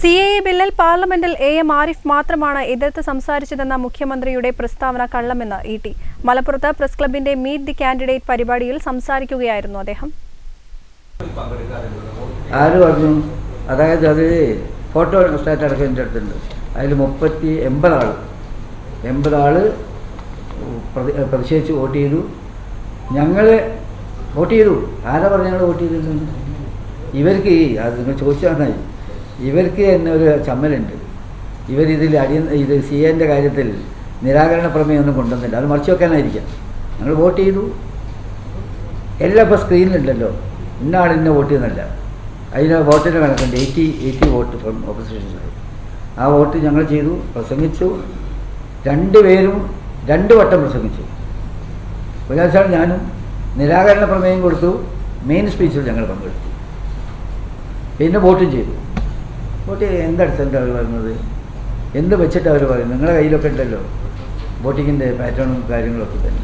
C A ബില്ലിൽ പാർലമെന്റിൽ A M Arif മാത്രമാണ് എതിർത്ത് സംസാരിച്ചതെന്ന മുഖ്യമന്ത്രിയുടെ പ്രസ്താവന കള്ളമെന്ന് ഇ ടി. മലപ്പുറത്ത് പ്രസ് ക്ലബിന്റെ മീറ്റ് ദി കാൻഡിഡേറ്റ് പരിപാടിയിൽ സംസാരിക്കുകയായിരുന്നു അദ്ദേഹം. ആര് പറഞ്ഞു? അതായത് അത് ഫോട്ടോ സ്റ്റാറ്റ് അടക്കം എന്റെ അടുത്തുണ്ട്. അതിൽ മുപ്പത്തി എൺപത് ആൾ എൺപത് ആൾ പ്രതി പ്രതിഷേധിച്ച് വോട്ട് ചെയ്തു. ഞങ്ങൾ വോട്ട് ചെയ്തു. ആരാ പറഞ്ഞു ഞങ്ങൾ വോട്ട് ചെയ്തിരുന്നു ഇവർക്ക് അത് നിങ്ങൾ ചോദിച്ചാൽ ഇവർക്ക് തന്നെ ഒരു ചമ്മലുണ്ട്. ഇവരിതിൽ അടിയ ഇത് സി എന്റെ കാര്യത്തിൽ നിരാകരണ പ്രമേയമൊന്നും കൊണ്ടുവന്നില്ല. അത് മറിച്ച് വെക്കാനായിരിക്കാം. ഞങ്ങൾ വോട്ട് ചെയ്തു. എല്ലാം ഇപ്പോൾ സ്ക്രീനിലുണ്ടല്ലോ. ഇന്ന ആൾ ഇന്ന വോട്ട് ചെയ്യുന്നല്ല അതിന് വോട്ടിന്റെ കണക്കുണ്ട്. Eighty eighty vote from opposition ആ വോട്ട് ഞങ്ങൾ ചെയ്തു പ്രസംഗിച്ചു. രണ്ട് പേരും രണ്ട് വട്ടം പ്രസംഗിച്ചു. ഒരാഴ്ച ഞാനും നിരാകരണ പ്രമേയം കൊടുത്തു. മെയിൻ സ്പീച്ചിൽ ഞങ്ങൾ പങ്കെടുത്തു. പിന്നെ വോട്ടും ചെയ്തു. വോട്ട് എന്തടുത്തുണ്ട് അവർ പറയുന്നത്? എന്ത് വെച്ചിട്ട് അവർ പറയുന്നത്? നിങ്ങളുടെ കയ്യിലൊക്കെ ഉണ്ടല്ലോ. വോട്ടിങ്ങിന്റെ പാറ്റേണും കാര്യങ്ങളൊക്കെ തന്നെ.